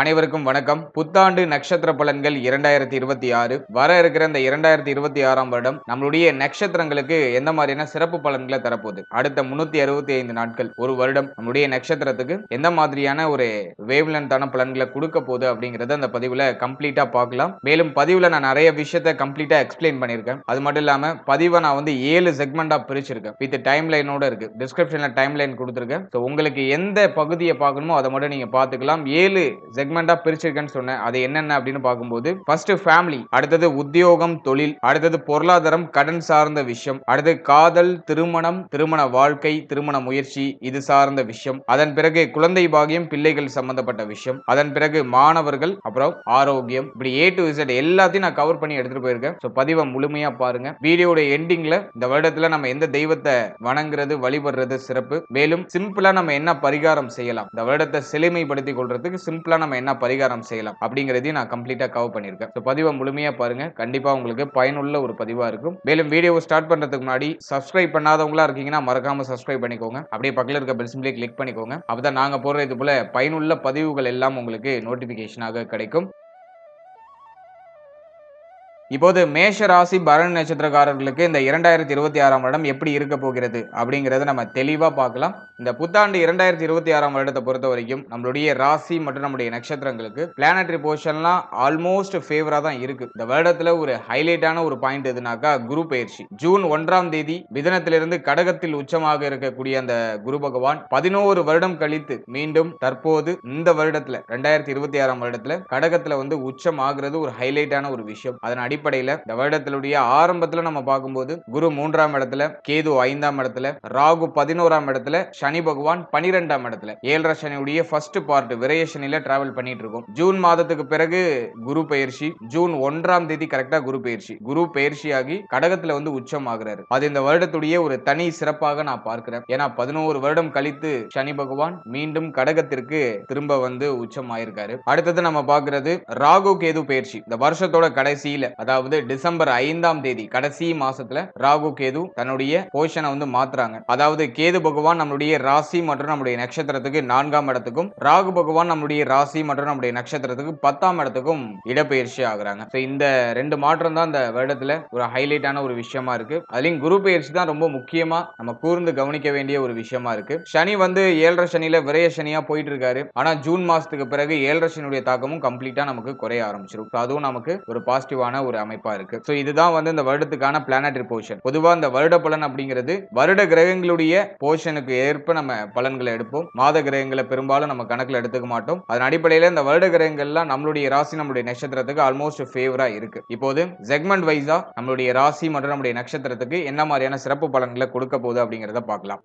அனைவருக்கும் வணக்கம். புத்தாண்டு நட்சத்திர பலன்கள் இரண்டாயிரத்தி இருபத்தி ஆறு. வர இருக்கிற இந்த இரண்டாயிரத்தி இருபத்தி ஆறாம் வருடம் நம்மளுடைய நட்சத்திரங்களுக்கு எந்த மாதிரியான சிறப்பு பலன்களை தரப்போகுது? அடுத்த முன்னூத்தி அறுபத்தி ஐந்து நாட்கள் ஒரு வருடம் நம்மளுடைய நட்சத்திரத்துக்கு எந்த மாதிரியான ஒரு வேவ்லன்தான பலன்களை கொடுக்க போகுது அப்படிங்கறத அந்த பதிவுல கம்ப்ளீட்டா பார்க்கலாம். மேலும் பதிவுல நான் நிறைய விஷயத்த கம்ப்ளீட்டா எக்ஸ்பிளைன் பண்ணியிருக்கேன். அது மட்டும் இல்லாம பதிவை நான் வந்து ஏழு செக்மெண்டா பிரிச்சிருக்கேன். வித் டைம் லைனோட இருக்கு. டிஸ்கிரிப்ஷன்ல டைம் லைன் கொடுத்துருக்கேன். ஸோ உங்களுக்கு எந்த பகுதியை பார்க்கணுமோ அதை மட்டும் நீங்க பார்த்துக்கலாம். ஏழு செக்மெண்டா பிரிச்சிருக்கேன்னு சொன்னேன். அது என்னென்ன அப்படின்னு பார்க்கும்போது ஃபர்ஸ்ட் ஃபேமிலி அடுத்தது உத்தியோகம் தொழில் அடுத்தது பொருளாதாரம் கடன் சார்ந்த விஷயம் அடுத்து காதல் திருமணம் திருமண வாழ்க்கை திருமண முயற்சி இது சார்ந்த விஷயம். அதன் பிறகு குழந்தை பாகியம் பிள்ளைகள் சம்பந்தப்பட்ட விஷயம். அதன் பிறகு மாணவர்கள் அப்புறம் ஆரோக்கியம். இப்படி ஏ டு இசட் எல்லாத்தையும் நான் கவர் பண்ணி எடுத்துட்டு போயிருக்கேன். ஸோ பதிவை முழுமையா பாருங்க. வீடியோட எண்டிங்ல இந்த வருடத்துல நம்ம எந்த தெய்வத்தை வணங்குறது வழிபடுறது சிறப்பு. மேலும் சிம்பிளா நம்ம என்ன பரிகாரம் செய்யலாம். இந்த வருடத்தை செழுமைப்படுத்திக் கொள்றதுக்கு சிம்பிளா நம்ம என்ன பரிகாரம் செய்யலாம் அப்படிங்கறதையும் நான் கம்ப்ளீட்டா கவர் பண்ணியிருக்கேன். ஸோ பதிவை முழுமையா பாருங்க. கண்டிப்பா உங்களுக்கு பயனுள்ள ஒரு பதிவா இருக்கும். மேலும் வீடியோவை ஸ்டார்ட் பண்றதுக்கு முன்னாடி சப்ஸ்கிரைப் பண்ணாதவங்களா இருக்கீங்கன்னா மறக்காம சப்ஸ்கிரைப் பண்ணிக்கோங்க. அப்படியே பக்கத்தில் இருக்க பெல் சிம்பிளே கிளிக் பண்ணிக்கோங்க. அப்பதான் நாங்க போடுற இது போல பயனுள்ள பதிவுகள் எல்லாம் உங்களுக்கு நோட்டிபிகேஷனாக கிடைக்கும். இப்போது மேஷ ராசி பரண நட்சத்திரக்காரர்களுக்கு இந்த இரண்டாயிரத்தி இருபத்தி ஆறாம் வருடம் எப்படி இருக்க போகிறது அப்படிங்கறத நம்ம தெளிவாக பார்க்கலாம். இந்த புத்தாண்டு இரண்டாயிரத்தி இருபத்தி ஆறாம் வருடத்தை பொறுத்த வரைக்கும் நம்மளுடைய ராசி மற்றும் நம்முடைய நட்சத்திரங்களுக்கு பிளானட்ரி போர்ஷன்லாம் ஆல்மோஸ்ட் ஃபேவராக தான் இருக்கு. இந்த வருடத்துல ஒரு ஹைலைட்டான ஒரு பாயிண்ட் எதுனாக்கா குரு பயிற்சி. ஜூன் ஒன்றாம் தேதி மிதனத்திலிருந்து கடகத்தில் உச்சமாக இருக்கக்கூடிய அந்த குரு பகவான் பதினோரு வருடம் கழித்து மீண்டும் தற்போது இந்த வருடத்துல ரெண்டாயிரத்தி இருபத்தி ஆறாம் வருடத்துல கடகத்துல வந்து உச்சம் ஆகிறது ஒரு ஹைலைட்டான ஒரு விஷயம். அதன் அடிப்படையில இந்த வருடத்தினுடைய ஆரம்பத்துல நம்ம பார்க்கும்போது குரு மூன்றாம் இடத்துல கேது ஐந்தாம் இடத்துல ராகு பதினோராம் இடத்துல சனி பகவான் பனிரெண்டாம் இடத்துல. ஏழரை சனியுடைய ஃபர்ஸ்ட் பார்ட் விரய சனியில டிராவல் பண்ணிட்டு இருக்கோம் ஜூன் மாதத்துக்கு பிறகு குரு பயிற்சி ஜூன் ஒன்றாம் தேதி கரெக்டா குரு பயிற்சி குரு பயிற்சி ஆகி கடகத்துல வந்து உச்சம் ஆகுறாரு அது இந்த வருடத்துடைய ஒரு தனி சிறப்பாக நான் பார்க்கிறேன். ஏன்னா பதினோரு வருடம் கழித்து சனி பகவான் மீண்டும் கடகத்திற்கு திரும்ப வந்து உச்சம் ஆயிருக்காரு அடுத்தது நம்ம பாக்குறது ராகு கேது பயிற்சி இந்த வருஷத்தோட கடைசியில அதாவது டிசம்பர் ஐந்தாம் தேதி கடைசி மாசத்துல ராகு கேது தன்னுடைய போஷனை வந்து மாத்துறாங்க. அதாவது கேது பகவான் நம்மளுடைய ராசி மற்றும் நம்முடைய நட்சத்திரத்துக்கு நான்காம் இடத்துக்கும் ராகு பகவான் நம்முடைய ராசி மற்றும் நம்முடைய நட்சத்திரத்துக்கு பத்தாம் இடத்துக்கும் இடப்பெயர்ச்சி ஆகுறாங்க. இந்த ரெண்டு மாற்றம் தான் இந்த வருடத்துல ஒரு ஹைலைட்டான ஒரு விஷயமா இருக்கு. அதுலயும் குரு பயிற்சி தான் ரொம்ப முக்கியமா நம்ம கூர்ந்து கவனிக்க வேண்டிய ஒரு விஷயமா இருக்கு. சனி வந்து ஏழரை சனியில விரைய சனியா போயிட்டு இருக்காரு. ஆனா ஜூன் மாசத்துக்கு பிறகு ஏழரை சனியுடைய தாக்கமும் கம்ப்ளீட்டா நமக்கு குறைய ஆரம்பிச்சிடும் அதுவும் நமக்கு ஒரு பாசிட்டிவான ஒரு அமைப்பா இருக்கு. ஸோ இதுதான் வந்து இந்த வருடத்துக்கான பிளானட்ரி போர்ஷன் பொதுவா இந்த வருட பலன் அப்படிங்கிறது வருட கிரகங்களுடைய போர்ஷனுக்கு ஏற்ப நம்ம பலன்களை எடுப்போம். மாத கிரகங்களை பெரும்பாலும் நம்ம கணக்கில் எடுத்துக்க மாட்டோம். அதன் அடிப்படையில இந்த வருட கிரகங்கள்லாம் நம்மளுடைய ராசி நம்மளுடைய நட்சத்திரத்துக்கு ஆல்மோஸ்ட் ஃபேவரா இருக்கு. இப்போது செக்மெண்ட் வைஸா நம்மளுடைய ராசி மற்றும் நம்முடைய நட்சத்திரத்துக்கு என்ன மாதிரியான சிறப்பு பலன்களை கொடுக்க போகுது அப்படிங்கிறத பார்க்கலாம்.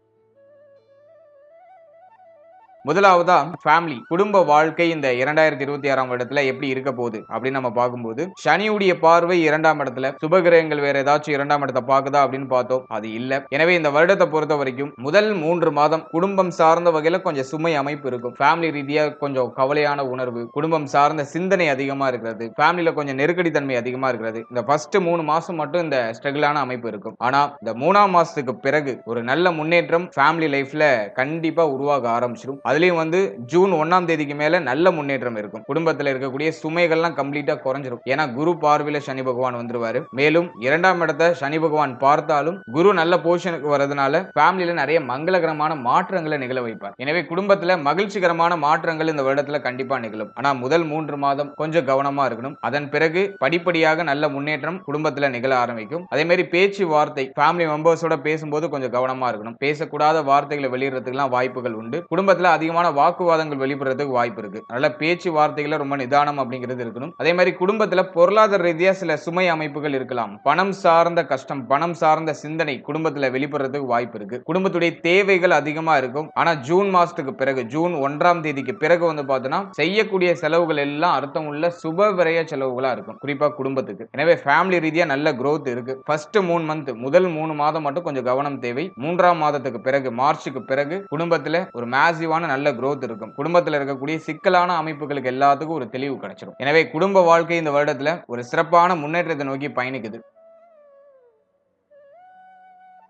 முதலாவதா ஃபேமிலி குடும்ப வாழ்க்கை இந்த இரண்டாயிரத்தி இருபத்தி ஆறாம் இடத்துல எப்படி இருக்க போகுது அப்படின்னு நம்ம பார்க்கும்போது சனியுடைய பார்வை இரண்டாம் இடத்துல சுபகிரகங்கள் வேற ஏதாச்சும் இரண்டாம் இடத்தை பார்க்குதா அப்படின்னு பார்த்தோம் அது இல்ல. எனவே இந்த வருடத்தை பொறுத்த வரைக்கும் முதல் மூன்று மாதம் குடும்பம் சார்ந்த வகையில கொஞ்சம் சுமை அமைப்பு இருக்கும். ஃபேமிலி ரீதியா கொஞ்சம் கவலையான உணர்வு குடும்பம் சார்ந்த சிந்தனை அதிகமா இருக்கிறது ஃபேமிலியில கொஞ்சம் நெருக்கடி தன்மை அதிகமா இருக்கிறது. இந்த ஃபர்ஸ்ட் மூணு மாசம் மட்டும் இந்த ஸ்ட்ரகிளான அமைப்பு இருக்கும். ஆனா இந்த மூணாம் மாசத்துக்கு பிறகு ஒரு நல்ல முன்னேற்றம் ஃபேமிலி லைஃப்ல கண்டிப்பா உருவாக ஆரம்பிச்சிடும் அதுலேயும் வந்து ஜூன் ஒன்றாம் தேதிக்கு மேலே நல்ல முன்னேற்றம் இருக்கும். குடும்பத்தில் இருக்கக்கூடிய சுமைகள்லாம் கம்ப்ளீட்டாக குறைஞ்சிரும். ஏன்னா குரு பார்வையில் சனி பகவான் வந்துடுவார் மேலும் இரண்டாம் இடத்தை சனி பகவான் பார்த்தாலும் குரு நல்ல போஷனுக்கு வரதுனால ஃபேமிலியில் நிறைய மங்களகரமான மாற்றங்களை நிகழ வைப்பார். எனவே குடும்பத்தில் மகிழ்ச்சிகரமான மாற்றங்கள் இந்த வருடத்தில் கண்டிப்பாக நிகழும். ஆனால் முதல் மூன்று மாதம் கொஞ்சம் கவனமாக இருக்கணும். அதன் பிறகு படிப்படியாக நல்ல முன்னேற்றம் குடும்பத்தில் நிகழ ஆரம்பிக்கும். அதே மாதிரி பேச்சு வார்த்தை ஃபேமிலி மெம்பர்ஸோட பேசும்போது கொஞ்சம் கவனமாக இருக்கணும். பேசக்கூடாத வார்த்தைகளை வெளியிடுறதுக்கெல்லாம் வாய்ப்புகள் உண்டு. குடும்பத்தில் அதிகமான வாக்குவாதங்கள் வெளிப்படுறதுக்கு வாய்ப்பு இருக்கு. அதனால பேச்சு வார்த்தைகளை ரொம்ப நிதானம் அப்படிங்கிறது இருக்கணும். அதே மாதிரி குடும்பத்துல பொருளாதார ரீதியா சில சுமை அமைப்புகள் இருக்கலாம். பணம் சார்ந்த கஷ்டம் பணம் சார்ந்த சிந்தனை குடும்பத்துல வெளிப்படுறதுக்கு வாய்ப்பு இருக்கு. குடும்பத்துடைய தேவைகள் அதிகமா இருக்கும். ஆனா ஜூன் மாசத்துக்கு பிறகு ஜூன் ஒன்றாம் தேதிக்கு பிறகு வந்து பார்த்தோம்னா செய்யக்கூடிய செலவுகள் எல்லாம் அர்த்தம் உள்ள சுப விரைய செலவுகளா இருக்கும். குறிப்பா குடும்பத்துக்கு. எனவே ஃபேமிலி ரீதியா நல்ல குரோத் இருக்கு. ஃபர்ஸ்ட் மூணு மந்த் முதல் மூணு மாதம் மட்டும் கொஞ்சம் கவனம் தேவை. மூன்றாம் மாதத்துக்கு பிறகு மார்ச்சுக்கு பிறகு குடும்பத்துல ஒரு மேசிவான நல்ல குரோத் இருக்கும். குடும்பத்தில் இருக்கக்கூடிய சிக்கலான அமைப்புகளுக்கு எல்லாத்துக்கும் ஒரு தெளிவு கிடைச்சிடும் எனவே குடும்ப வாழ்க்கை இந்த வருடத்துல ஒரு சிறப்பான முன்னேற்றத்தை நோக்கி பயணிக்குது.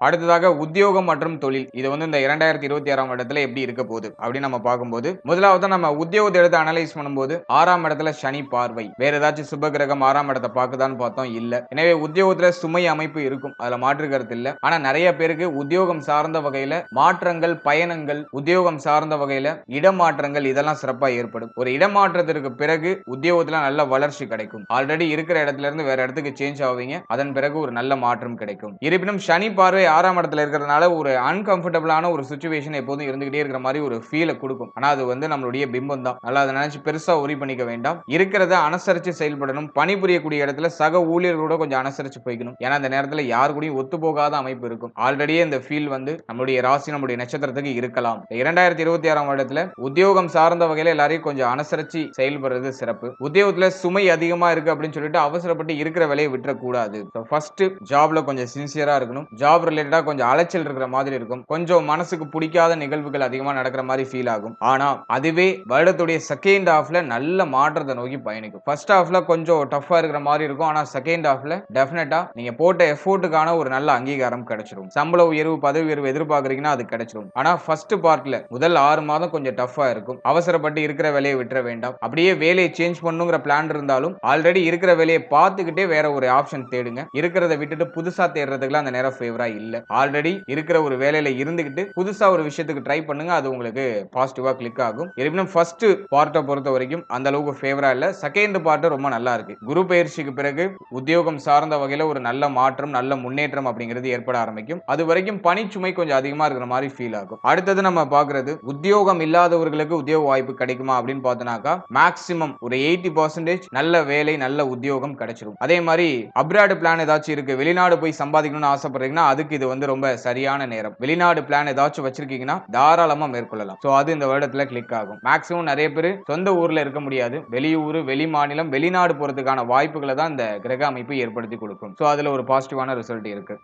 அடுத்ததாக உத்தியோகம் மற்றும் தொழில். இது வந்து இந்த இரண்டாயிரத்தி இருபத்தி ஆறாம் இடத்துல எப்படி இருக்க போகுது அப்படின்னு நம்ம பார்க்கும்போது முதலாவது நம்ம உத்தியோகத்தை எடுத்து அனலைஸ் பண்ணும்போது ஆறாம் இடத்துல சனி பார்வை. வேற ஏதாச்சும் சுப கிரகம் ஆறாம் இடத்தை பார்க்குதான்னு பார்த்தோம் இல்ல. எனவே உத்தியோகத்துல சுமை அமைப்பு இருக்கும் அதுல மாற்று கருத்து இல்ல. ஆனா நிறைய பேருக்கு உத்தியோகம் சார்ந்த வகையில மாற்றங்கள் பயணங்கள் உத்தியோகம் சார்ந்த வகையில இடமாற்றங்கள் இதெல்லாம் சிறப்பா ஏற்படும். ஒரு இடமாற்றத்திற்கு பிறகு உத்தியோகத்துல நல்ல வளர்ச்சி கிடைக்கும். ஆல்ரெடி இருக்கிற இடத்துல இருந்து வேற இடத்துக்கு சேஞ்ச் ஆவீங்க அதன் பிறகு ஒரு நல்ல மாற்றம் கிடைக்கும். இருப்பினும் சனி பார்வை ஆறாம் இடத்துல இருக்கிறதுனால ஒரு அன்கம்ஃபர்டபுளான ஒரு சுச்சுவேஷன் எப்போதும் இருந்துகிட்டே இருக்கிற மாதிரி ஒரு ஃபீலை கொடுக்கும். ஆனால் அது வந்து நம்மளுடைய பிம்பம் தான். நல்லா அதை நினைச்சு பெருசா உரி பண்ணிக்க வேண்டாம். இருக்கிறத அனுசரிச்சு செயல்படணும். பணிபுரியக்கூடிய இடத்துல சக ஊழியர்களோட கொஞ்சம் அனுசரிச்சு போய்க்கணும். ஏன்னா அந்த நேரத்தில் யாரு கூடயும் ஒத்து போகாத அமைப்பு இருக்கும். ஆல்ரெடியே இந்த ஃபீல் வந்து நம்மளுடைய ராசி நம்முடைய நட்சத்திரத்துக்கு இருக்கலாம். இரண்டாயிரத்தி இருபத்தி ஆறாம் வருடத்துல உத்தியோகம் சார்ந்த வகையில் எல்லாரையும் கொஞ்சம் அனுசரித்து செயல்படுறது சிறப்பு. உத்தியோகத்தில் சுமை அதிகமா இருக்கு அப்படின்னு சொல்லிட்டு அவசரப்பட்டு இருக்கிற வேலையை விட்டுறக்கூடாது. ஃபர்ஸ்ட் ஜாப்ல கொஞ்சம் சின்சியரா இருக்கணும். ஜாப் ரிலேட்டடா கொஞ்சம் அலைச்சல் இருக்கிற மாதிரி இருக்கும். கொஞ்சம் மனசுக்கு பிடிக்காத நிகழ்வுகள் அதிகமா நடக்கிற மாதிரி ஃபீல் ஆகும். ஆனா அதுவே வருடத்துடைய செகண்ட் ஹாஃப்ல நல்ல மாற்றத்தை நோக்கி பயணிக்கும். ஃபர்ஸ்ட் ஹாஃப்ல கொஞ்சம் டஃபா இருக்கிற மாதிரி இருக்கும். ஆனா செகண்ட் ஹாஃப்ல டெஃபினட்டா நீங்க போட்ட எஃபோர்ட்டுக்கான ஒரு நல்ல அங்கீகாரம் கிடைச்சிடும் சம்பள உயர்வு பதவி உயர்வு எதிர்பார்க்கறீங்கன்னா அது கிடைச்சிடும் ஆனா ஃபர்ஸ்ட் பார்ட்ல முதல் ஆறு மாதம் கொஞ்சம் டஃபா இருக்கும். அவசரப்பட்டு இருக்கிற வேலையை விட்டுற வேண்டாம். அப்படியே வேலையை சேஞ்ச் பண்ணுங்கிற பிளான் இருந்தாலும் ஆல்ரெடி இருக்கிற வேலையை பார்த்துக்கிட்டே வேற ஒரு ஆப்ஷன் தேடுங்க. இருக்கிறத விட்டுட்டு புதுசா தேடுறதுக்குலாம் அந்த நேரம் ஃபேவரா இல்லை. ஆல்ரெடி இருக்கிற ஒரு வேலையில இருந்துகிட்டு புதுசா ஒரு விஷயத்துக்கு ட்ரை பண்ணுங்க அது உங்களுக்கு பாசிட்டிவா கிளிக் ஆகும். இருப்பினும் ஃபர்ஸ்ட் பார்ட்டை பொறுத்த வரைக்கும் அந்த அளவுக்கு ஃபேவரா இல்ல. செகண்ட் பார்ட்டு ரொம்ப நல்லா இருக்கு. குரு பயிற்சிக்கு பிறகு உத்தியோகம் சார்ந்த வகையில ஒரு நல்ல மாற்றம் நல்ல முன்னேற்றம் அப்படிங்கிறது ஏற்பட ஆரம்பிக்கும். அது வரைக்கும் பணிச்சுமை கொஞ்சம் அதிகமா இருக்கிற மாதிரி ஃபீல் ஆகும். அடுத்தது நம்ம பாக்குறது உத்தியோகம் இல்லாதவர்களுக்கு உத்தியோக வாய்ப்பு கிடைக்குமா அப்படின்னு பார்த்தோம்னாக்கா மேக்சிமம் ஒரு எயிட்டி பர்சன்டேஜ் நல்ல வேலை நல்ல உத்தியோகம் கிடைச்சிடும் அதே மாதிரி அப்ராடு பிளான் ஏதாச்சும் இருக்கு வெளிநாடு போய் சம்பாதிக்கணும்னு ஆசைப்படுறீங்கன்னா அதுக்கு இது வந்து ரொம்ப சரியான நேரம். வெளிநாடு பிளான் ஏதாச்சும் வச்சிருக்கீங்கன்னா தாராளமா மேற்கொள்ளலாம். சோ அது இந்த வருடத்துல கிளிக் ஆகும். மேக்சிமம் நிறைய பேர் சொந்த ஊர்ல இருக்க முடியாது. வெளியூர் வெளி மாநிலம் வெளிநாடு போறதுக்கான வாய்ப்புகளை தான் இந்த கிரக அமைப்பு ஏற்படுத்தி கொடுக்கும். சோ அதுல ஒரு பாசிட்டிவான ரிசல்ட் இருக்கு.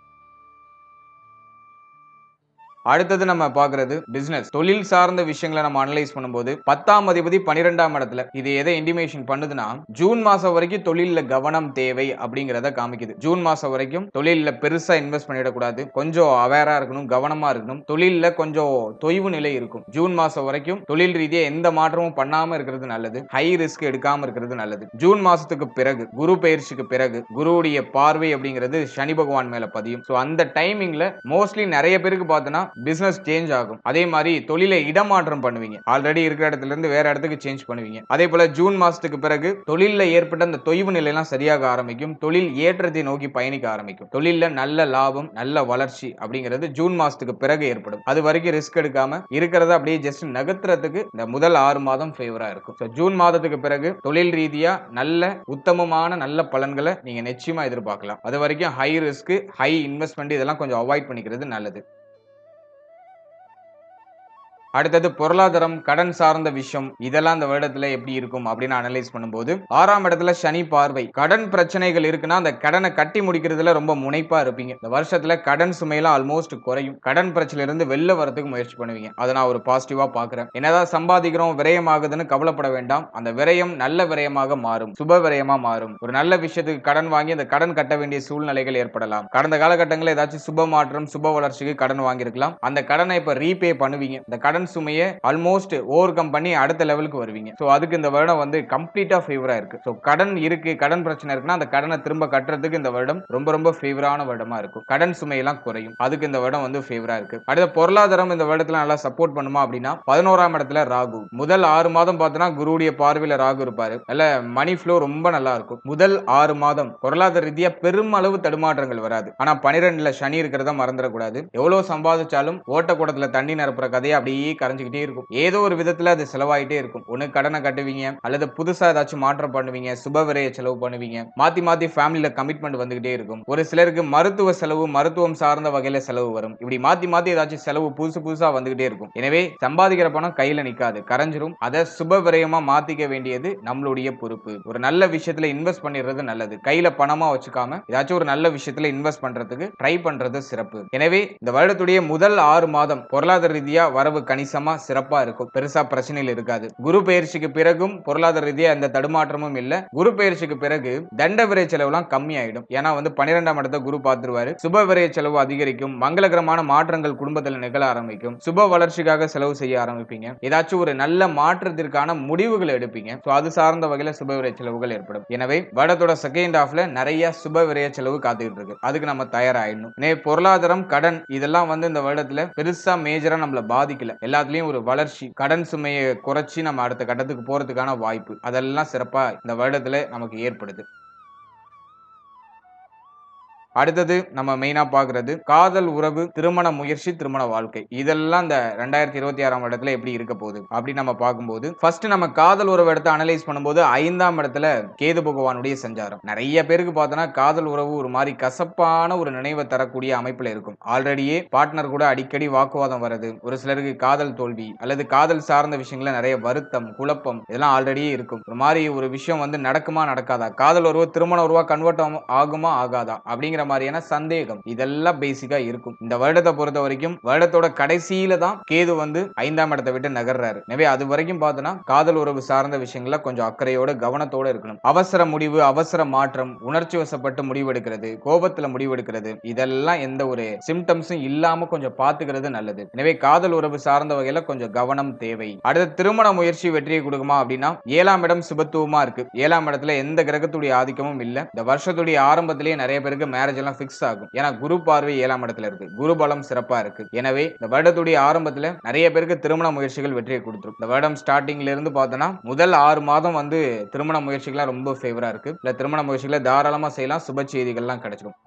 அடுத்தது நம்ம பாக்குறது பிசினஸ் தொழில் சார்ந்த விஷயங்களை நம்ம அனலைஸ் பண்ணும்போது பத்தாம் அதிபதி பன்னிரெண்டாம் இடத்துல இது எதை இண்டிமேஷன் பண்ணுதுன்னா ஜூன் மாசம் வரைக்கும் தொழில கவனம் தேவை அப்படிங்கிறத காமிக்குது. ஜூன் மாசம் வரைக்கும் தொழில பெருசா இன்வெஸ்ட் பண்ணிடக்கூடாது. கொஞ்சம் அவேரா இருக்கணும் கவனமா இருக்கணும். தொழில கொஞ்சம் தொய்வு நிலை இருக்கும். ஜூன் மாசம் வரைக்கும் தொழில் ரீதியா எந்த மாற்றமும் பண்ணாம இருக்கிறது நல்லது. ஹை ரிஸ்க் எடுக்காம இருக்கிறது நல்லது. ஜூன் மாசத்துக்கு பிறகு குரு பயிற்சிக்கு பிறகு குருவுடைய பார்வை அப்படிங்கிறது சனி பகவான் மேல பதியும். ஸோ அந்த டைமிங்ல மோஸ்ட்லி நிறைய பேருக்கு பார்த்தோன்னா பிசினஸ் சேஞ்ச் ஆகும். அதே மாதிரி தொழிலை இடமாற்றம் பண்ணுவீங்க. ஆல்ரெடி இருக்கிற இடத்துல இருந்து வேற இடத்துக்கு சேஞ்ச் பண்ணுவீங்க. அதே போல ஜூன் மாசத்துக்கு பிறகு தொழிலில் ஏற்பட்ட அந்த தொய்வு நிலையெல்லாம் சரியாக ஆரம்பிக்கும். தொழில் ஏற்றத்தை நோக்கி பயணிக்க ஆரம்பிக்கும். தொழிலில் நல்ல லாபம் நல்ல வளர்ச்சி அப்படிங்கிறது ஜூன் மாசத்துக்கு பிறகு ஏற்படும். அது வரைக்கும் ரிஸ்க் எடுக்காம இருக்கிறத அப்படியே ஜஸ்ட் நகர்த்துறதுக்கு இந்த முதல் ஆறு மாதம் ஃபேவரா இருக்கும். ஸோ ஜூன் மாதத்துக்கு பிறகு தொழில் ரீதியா நல்ல உத்தமமான நல்ல பலன்களை நீங்க நிச்சயமா எதிர்பார்க்கலாம். அது வரைக்கும் ஹை ரிஸ்க் ஹை இன்வெஸ்ட்மெண்ட் இதெல்லாம் கொஞ்சம் அவாய்ட் பண்ணிக்கிறது நல்லது. அடுத்தது பொருளாதாரம் கடன் சார்ந்த விஷயம் இதெல்லாம் இந்த வருடத்துல எப்படி இருக்கும் அப்படின்னு அனலைஸ் பண்ணும்போது ஆறாம் இடத்துல சனி பார்வை. கடன் பிரச்சனைகள் இருக்குன்னா அந்த கடனை கட்டி முடிக்கிறதுல ரொம்ப முனைப்பா இருப்பீங்க. இந்த வருஷத்துல கடன் சுமையெல்லாம் ஆல்மோஸ்ட் குறையும். கடன் பிரச்சனையில இருந்து வெளில வரதுக்கு முயற்சி பண்ணுவீங்க. அதை நான் ஒரு பாசிட்டிவா பாக்குறேன் என்னதான் சம்பாதிக்கிறோம் விரயம் ஆகுதுன்னு கவலைப்பட வேண்டாம். அந்த விரயம் நல்ல விரயமாக மாறும். சுப விரயமா மாறும். ஒரு நல்ல விஷயத்துக்கு கடன் வாங்கி அந்த கடன் கட்ட வேண்டிய சூழ்நிலைகள் ஏற்படலாம். கடந்த காலகட்டங்களில் ஏதாச்சும் சுப மாற்றம் சுப வளர்ச்சிக்கு கடன் வாங்கியிருக்கலாம். அந்த கடனை இப்ப ரீபே பண்ணுவீங்க. இந்த கடன் சுமையை ஆல்மோஸ்ட் ஓவர் கம் பண்ணி அடுத்த லெவலுக்கு வருவீங்க. ஸோ அதுக்கு இந்த வருடம் வந்து கம்ப்ளீட்டா ஃபேவராக இருக்கு. ஸோ கடன் இருக்கு கடன் பிரச்சனை இருக்குன்னா அந்த கடனை திரும்ப கட்டுறதுக்கு இந்த வருடம் ரொம்ப ரொம்ப ஃபேவரான வருடமா இருக்கும். கடன் சுமையெல்லாம் குறையும். அதுக்கு இந்த வருடம் வந்து ஃபேவரா இருக்கு. அடுத்த பொருளாதாரம் இந்த வருடத்துல நல்லா சப்போர்ட் பண்ணுமா அப்படின்னா பதினோராம் இடத்துல ராகு. முதல் ஆறு மாதம் பார்த்தோன்னா குருவுடைய பார்வையில ராகு இருப்பாரு. நல்ல மணி ஃப்ளோ ரொம்ப நல்லா இருக்கும். முதல் ஆறு மாதம் பொருளாதார ரீதியா பெருமளவு தடுமாற்றங்கள் வராது. ஆனா பனிரெண்டுல சனி இருக்கிறத மறந்துடக்கூடாது. எவ்வளவு சம்பாதிச்சாலும் ஓட்டக்கூடத்துல தண்ணி நிரப்புற கதையை அப்படியே கரைஞ்சுக்கிட்டே இருக்கும். ஏதோ ஒரு விதத்துல அது செலவாயிட்டே இருக்கும். ஒண்ணு கடனை கட்டுவீங்க அல்லது புதுசா ஏதாச்சும் மாற்றம் பண்ணுவீங்க சுப விரைய செலவு பண்ணுவீங்க மாத்தி மாத்தி ஃபேமிலியில கமிட்மெண்ட் வந்துகிட்டே இருக்கும். ஒரு சிலருக்கு மருத்துவ செலவு மருத்துவம் சார்ந்த வகையில செலவு வரும். இப்படி மாத்தி மாத்தி ஏதாச்சும் செலவு புதுசு புதுசா வந்துகிட்டே இருக்கும். எனவே சம்பாதிக்கிற பணம் கையில நிக்காது. கரைஞ்சிரும். அதை சுப விரயமா மாத்திக்க வேண்டியது நம்மளுடைய பொறுப்பு. ஒரு நல்ல விஷயத்துல இன்வெஸ்ட் பண்ணிடுறது நல்லது. கையில பணமா வச்சுக்காம ஏதாச்சும் ஒரு நல்ல விஷயத்துல இன்வெஸ்ட் பண்றதுக்கு ட்ரை பண்றது சிறப்பு. எனவே இந்த வருடத்துடைய முதல் ஆறு மாதம் பொருளாதார ரீதியா வரவு கணி கணிசமாக சிறப்பா இருக்கும். பெருசா பிரச்சனைகள் இருக்காது. குரு பயிற்சிக்கு பிறகும் பொருளாதார ரீதியா எந்த தடுமாற்றமும் இல்ல. குரு பயிற்சிக்கு பிறகு தண்ட விரை செலவுலாம் கம்மியாயிடும். ஏன்னா வந்து பன்னிரெண்டாம் இடத்தை குரு பார்த்துருவாரு. சுப விரை செலவு அதிகரிக்கும். மங்களகரமான மாற்றங்கள் குடும்பத்தில் நிகழ ஆரம்பிக்கும். சுப வளர்ச்சிக்காக செலவு செய்ய ஆரம்பிப்பீங்க. ஏதாச்சும் ஒரு நல்ல மாற்றத்திற்கான முடிவுகள் எடுப்பீங்க. ஸோ அது சார்ந்த வகையில் சுப விரை செலவுகள் ஏற்படும். எனவே வருடத்தோட செகண்ட் ஹாஃப்ல நிறைய சுப விரைய செலவு காத்துக்கிட்டு இருக்கு. அதுக்கு நம்ம தயாராயிடணும். நே பொருளாதாரம் கடன் இதெல்லாம் வந்து இந்த வருடத்துல பெருசா மேஜரா நம்மள பாதிக்கல. எல்லாத்துலேயும் ஒரு வளர்ச்சி கடன் சுமையை குறைச்சி நம்ம அடுத்த கட்டத்துக்கு போகிறதுக்கான வாய்ப்பு. அதெல்லாம் சிறப்பாக இந்த வருடத்தில் நமக்கு ஏற்படுது. அடுத்தது நம்ம மெயினாக பார்க்குறது காதல் உறவு திருமண முயற்சி திருமண வாழ்க்கை. இதெல்லாம் இந்த ரெண்டாயிரத்தி இருபத்தி ஆறாம் இடத்துல எப்படி இருக்க போகுது அப்படி நம்ம பார்க்கும்போது ஃபர்ஸ்ட் நம்ம காதல் உறவு எடுத்து அனலைஸ் பண்ணும்போது ஐந்தாம் இடத்துல கேது பகவானுடைய சஞ்சாரம். நிறைய பேருக்கு பார்த்தோன்னா காதல் உறவு ஒரு மாதிரி கசப்பான ஒரு நினைவை தரக்கூடிய அமைப்பில் இருக்கும். ஆல்ரெடியே பார்ட்னர் கூட அடிக்கடி வாக்குவாதம் வர்றது ஒரு சிலருக்கு காதல் தோல்வி அல்லது காதல் சார்ந்த விஷயங்கள நிறைய வருத்தம் குழப்பம் இதெல்லாம் ஆல்ரெடியே இருக்கும். ஒரு மாதிரி ஒரு விஷயம் வந்து நடக்குமா நடக்காதா? காதல் உறவு திருமண உறவா கன்வெர்ட் ஆகுமா ஆகாதா? அப்படிங்கிற மாதிரியான சந்தேகம். இதெல்லாம் பேசிக்கா இருக்கும். இந்த வருடத்தை பொறுத்த வரைக்கும் வருடத்தோட கடைசியில தான் கேது வந்து ஐந்தாம் இடத்தை விட்டு நகர்றாரு. எனவே அது வரைக்கும் பார்த்தோன்னா காதல் உறவு சார்ந்த விஷயங்கள கொஞ்சம் அக்கறையோட கவனத்தோட இருக்கணும். அவசர முடிவு அவசர மாற்றம் உணர்ச்சி வசப்பட்டு முடிவெடுக்கிறது கோபத்துல முடிவெடுக்கிறது இதெல்லாம் எந்த ஒரு சிம்டம்ஸும் இல்லாம கொஞ்சம் பாத்துக்கிறது நல்லது. எனவே காதல் உறவு சார்ந்த வகையில கொஞ்சம் கவனம் தேவை. அடுத்த திருமண முயற்சி வெற்றியை கொடுக்குமா அப்படின்னா ஏழாம் இடம் சுபத்துவமா இருக்கு. ஏழாம் இடத்துல எந்த கிரகத்துடைய ஆதிக்கமும் இல்ல. இந்த வருஷத்துடைய ஆரம்பத்திலேயே நிறைய பேருக்கு மேரேஜ் எல்லாம் ஃபிக்ஸ் ஆகும். ஏன்னா குரு பார்வை ஏழாம் இடத்துல இருக்கு. குரு பலம் சிறப்பா இருக்கு. எனவே இந்த வருடத்துடைய ஆரம்பத்துல நிறைய பேருக்கு திருமண முயற்சிகள் வெற்றியை கொடுத்துரும். இந்த வருடம் ஸ்டார்டிங்ல இருந்து பார்த்தோம்னா முதல் ஆறு மாதம் வந்து திருமண முயற்சிகள்லாம் ரொம்ப ஃபேவரா இருக்கு. இல்ல திருமண முயற்சிகளை தாராளமா செய்யலாம். சுப செய்திகள்லாம் கிடைச்சிடும்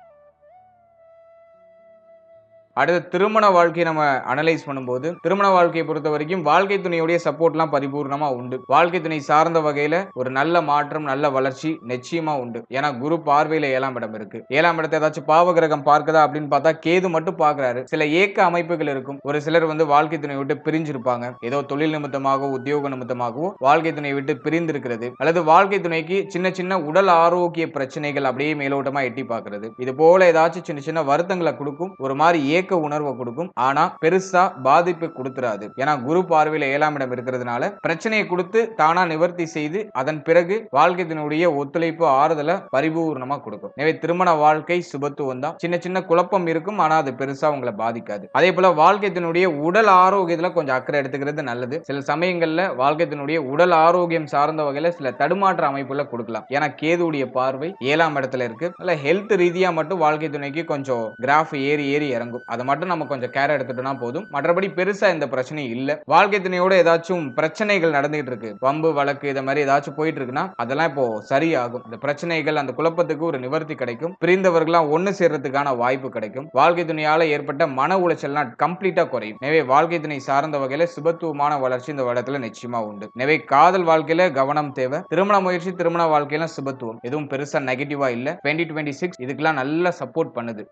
அடுத்த திருமண வாழ்க்கையை நம்ம அனலைஸ் பண்ணும்போது திருமண வாழ்க்கையை பொறுத்த வரைக்கும் வாழ்க்கை துணையுடைய சப்போர்ட்லாம் பரிபூர்ணமாக உண்டு. வாழ்க்கை துணை சார்ந்த வகையில் ஒரு நல்ல மாற்றம் நல்ல வளர்ச்சி நிச்சயமாக உண்டு. ஏன்னா குரு பார்வையில் ஏழாம் இடம் இருக்கு. ஏழாம் இடத்தை ஏதாச்சும் பாவகிரகம் பார்க்குதா அப்படின்னு பார்த்தா கேது மட்டும் பார்க்கறாரு. சில ஏக்க அமைப்புகள் இருக்கும். ஒரு சிலர் வந்து வாழ்க்கை துணை விட்டு பிரிஞ்சிருப்பாங்க. ஏதோ தொழில் நிமித்தமாகவோ உத்தியோக நிமித்தமாகவோ வாழ்க்கை துணை விட்டு பிரிந்திருக்கிறது. அல்லது வாழ்க்கை துணைக்கு சின்ன சின்ன உடல் ஆரோக்கிய பிரச்சனைகள் அப்படியே மேலோட்டமா எட்டி பார்க்கறது. இது போல ஏதாச்சும் சின்ன சின்ன வருத்தங்களை கொடுக்கும். ஒரு மாதிரி ஏக்க உணர்வை கொடுக்கும். ஆனா பெருசா பாதிப்பு கொடுத்துறாது. ஏன்னா குரு பார்வையில ஏழாம் இடம் இருக்கிறதுனால பிரச்சனையை கொடுத்து தானா நிவர்த்தி செய்து அதன் பிறகு வாழ்க்கையினுடைய ஒத்துழைப்பு ஆறுதலை பரிபூர்ணமா கொடுக்கும். எனவே திருமண வாழ்க்கை சுபத்துவம் தான். சின்ன சின்ன குழப்பம் இருக்கும் ஆனா அது பெருசா உங்களை பாதிக்காது. அதே போல வாழ்க்கையினுடைய உடல் ஆரோக்கியத்துல கொஞ்சம் அக்கறை எடுத்துக்கிறது நல்லது. சில சமயங்கள்ல வாழ்க்கையினுடைய உடல் ஆரோக்கியம் சார்ந்த வகையில சில தடுமாற்ற அமைப்புல கொடுக்கலாம். ஏன்னா கேதுடைய பார்வை ஏழாம் இடத்துல இருக்கு. ஹெல்த் ரீதியா மட்டும் வாழ்க்கை துணைக்கு கொஞ்சம் கிராஃப் ஏறி ஏறி இறங்கும். அதை மட்டும் நம்ம கொஞ்சம் கேர் எடுத்துட்டோம்னா போதும். மற்றபடி பெருசா எந்த பிரச்சனையும் இல்ல. வாழ்க்கை துணையோட ஏதாச்சும் பிரச்சனைகள் நடந்துகிட்டு இருக்கு. வம்பு வழக்கு இதை மாதிரி ஏதாச்சும் போயிட்டு இருக்குன்னா அதெல்லாம் இப்போ சரியாகும். இந்த பிரச்சனைகள் அந்த குழப்பத்துக்கு ஒரு நிவர்த்தி கிடைக்கும். பிரிந்தவர்கள்லாம் ஒண்ணு சேர்றதுக்கான வாய்ப்பு கிடைக்கும். வாழ்க்கை துணையால ஏற்பட்ட மன உளைச்சல்லாம் கம்ப்ளீட்டா குறையும். எனவே வாழ்க்கை துணை சார்ந்த வகையில சுபத்துவமான வளர்ச்சி இந்த வருடத்தில் நிச்சயமா உண்டு. எனவே காதல் வாழ்க்கையில கவனம் தேவை. திருமண முயற்சி திருமண வாழ்க்கையில சுபத்துவம். எதுவும் பெருசா நெகட்டிவா இல்ல. டுவெண்ட்டி டுவெண்ட்டி சிக்ஸ் இதுக்கெல்லாம் நல்லா சப்போர்ட் பண்ணுது.